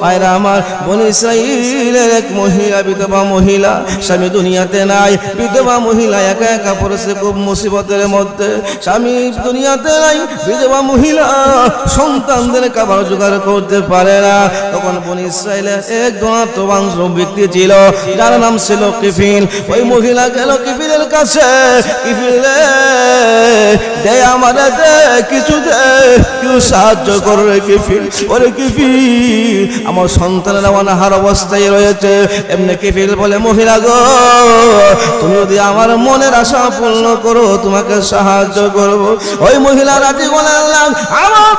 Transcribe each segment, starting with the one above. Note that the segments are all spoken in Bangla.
পায়রা আমার বন ইসরাইলের এক মহিলা, বিধবা মহিলা, স্বামী দুনিয়াতে নাই। বিধবা মহিলা একা একা পড়েছে খুব মুসিবতের মধ্যে। স্বামী দুনিয়াতে নাই, বিধবা মহিলা সন্তানদের খাবার জোগাড় করতে পারে না। তখন বন ইসরাইলের এক গণাত্মবান ব্যক্তি ছিল, যার নাম ছিল কিফিল। ওই মহিলা গেল কিফিলের কাছে। কিফিল, দে আমাদের দে কিছু দে, কেউ সাহায্য করবে কিফিল। ওরে কিফিল আমার সন্তানেরা অনাহার অবস্থায় রয়েছে, এমনি কিফিল বলে, মহিলা গো, তুমি যদি আমার মনের আশা পূর্ণ করো, তোমাকে সাহায্য করব। ওই মহিলা রাজি আল্লাহ, আমার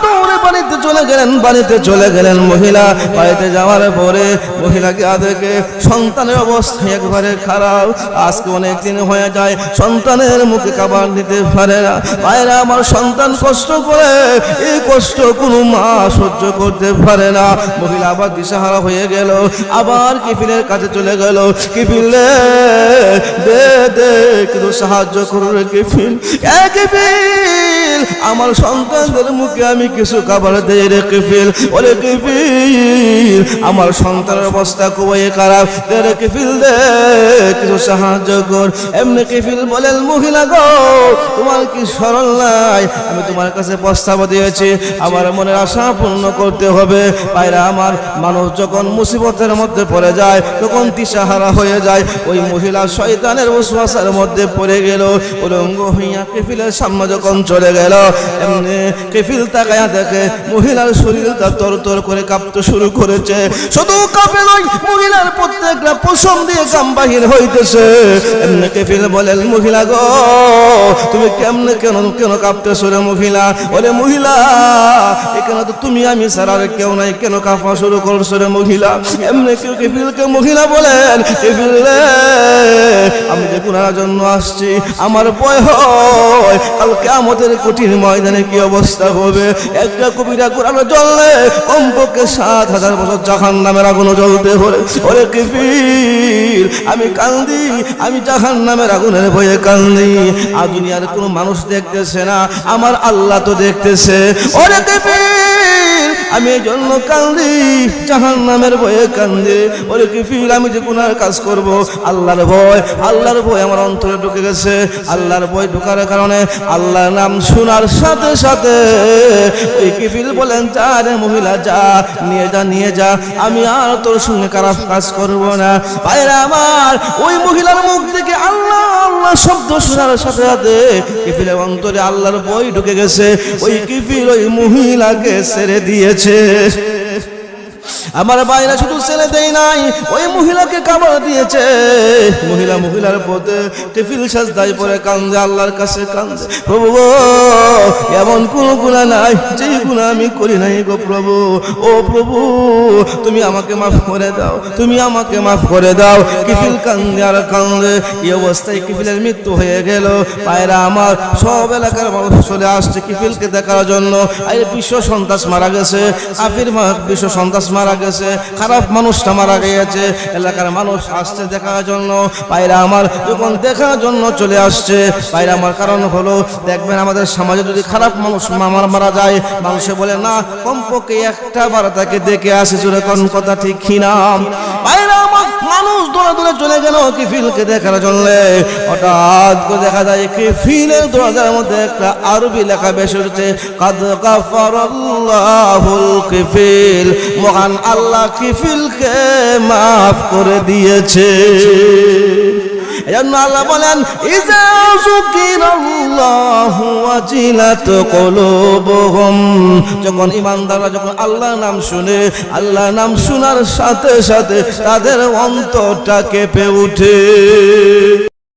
চলে গেলেন, বাড়িতে চলে গেলেন মহিলা। বাড়িতে যাওয়ার পরে মহিলাকে আদেরকে সন্তানের অবস্থা একবারে খারাপ। আজকে অনেক দিন হয়ে যায়, সন্তানের মুখে খাবার দিতে পারে না। বাইরে আমার সন্তান কষ্ট করে এই কষ্ট কোনো মা সহ্য করতে পারে না। মহিলা আবার দিশাহারা হয়ে গেল, আবার কিফিলের কাছে চলে গেল। কিফিলে দে দে কিন্তু সাহায্য করবে কিফিল কিফিল আমার সন্তানদের মুখে আমি কিছু খাবার দেই রে কেফিল ওরে কেফিল আমার সন্তানের অবস্থা খুবই খারাপ, দে রে কিফিল দে, কিছু সাহায্য কর। এমনি কিফিল বলেন মহিলা গো, তোমার কি সরল নাই? আমি তোমার কাছে প্রস্তাব দিয়েছি, আমার মনের আশা পূর্ণ করতে হবে। পায়রা আমার, মানুষ যখন মুসিবতের মধ্যে পড়ে যায়, তখন দিশাহারা হয়ে যায়। ওই মহিলা শয়তানের উসওয়াসার মধ্যে পড়ে গেল, উলঙ্গ হইয়া কেফিলের সামনে যখন চলে গেল, এমনি কেফিল তাকায়া দেখে মহিলার শরীরটা তর তর করে কাঁপতে শুরু করেছে। শুধু কাঁপে নয়, মহিলার প্রত্যেকটা পশম দিয়ে কাম বাহির হইতেছে। এমনি কেফিল বলেন, মহিলা গো, তুমি কেমনে কেন কেন কাঁপতেছো রে মহিলা? ওরে মহিলা, এখানে তো তুমি আমি ছাড়া আর কেউ নাই, কেন কাঁপা শুরু করছ রে মহিলা? এমনি কেউ কেফিলকে মহিলা বলেন, কেফিল আমি যে জন্য আসছি। আমার ভয় হয়। কালকে আমাদের কঠিন ময়দানে কি অবস্থা হবে? একটা কবিরা কোরআন জ্বললে কমপক্ষে সাত হাজার বছর জাহান নামের আগুনও জ্বলতে হলে ওরে কিফির, আমি কান্দি, আমি জাহান নামের আগুনের ভয়ে কান্দি। আর কোনো মানুষ দেখতেছে না, আমার আল্লাহ তো দেখতেছে। ওরে কিফির আমি এই জন্য কান্দি জাহান নামের ভয়ে কান্দি। ওরে কিফির আমি যে গুনার কাজ করব, আল্লাহর ভয় আল্লাহর ভয় আমার অন্তরে ঢুকে গেছে। আল্লাহর ভয় ঢোকার কারণে আল্লাহর নাম শোনার সাথে সাথে ওই কিফিল বলেন, যা রে মহিলা, যা, নিয়ে যা নিয়ে যা। আমি আর তোর সঙ্গে খারাপ কাজ করব না। বাইরে আমার, ওই মহিলার মুখ থেকে আল্লাহ আল্লাহ শব্দ শোনার সাথে সাথে কিফিলের অন্তরে আল্লাহর বই ঢুকে গেছে। ওই কিফিল ওই মহিলাকে ছেড়ে দিয়েছে। আমার বাইরা শুধু ছেলে দেয় নাই, ওই মহিলাকে কামড় দিয়েছে। মহিলা মহিলার পথে টিফিল সাজদাই পরে কান্দে, আল্লাহর কাছে কান্দে। প্রভু এমন কোন গুণা নাই যে গুণা আমি করি নাই গো প্রভু। ও প্রভু, তুমি আমাকে মাফ করে দাও, তুমি আমাকে মাফ করে দাও। কিফিল কান্দে আর কান্দে, এই অবস্থায় কিফিলের মৃত্যু হয়ে গেল। পায়রা আমার সব এলাকার মানুষ চলে আসছে কিফিলকে দেখার জন্য। এই বিশ্ব সন্ত্রাস মারা গেছে, আফির মা- বিশ্ব সন্ত্রাস মারা গেছে, খারাপ মানুষটা মারা গিয়েছে, এলাকার মানুষ আসছে দেখার জন্য, পায়রা আমার যখন দেখার জন্য চলে আসছে, পায়রা আমার কারণ হলো, দেখবেন আমাদের সমাজে যদি খারাপ মানুষ মামার মারা যায়, মানুষে বলে, না, কমপক্ষে একটা বার তাকে দেখে আসে জোরে কোন কথা ঠিক কিনা। পায়রা আমার মানুষ দৌড়ে দৌড়ে চলে গেল কিফিলকে দেখার জন্য। হঠাৎ করে দেখা যায় কিফিলের দরজার মধ্যে একটা আরবি লেখা বেশি উঠছে, কাদ কাফারাল্লাহুল কিফিল মহান আল্লাহ কিফিলকে মাফ করে দিয়েছে। এজন্য আল্লাহ বলেন, ইজা যুকিরাল্লাহু ওয়াজিলাত কুলুবুহুম। যখন ইমানদাররা যখন আল্লাহর নাম শুনে, আল্লাহর নাম শোনার সাথে সাথে তাদের অন্তরটা কেঁপে ওঠে।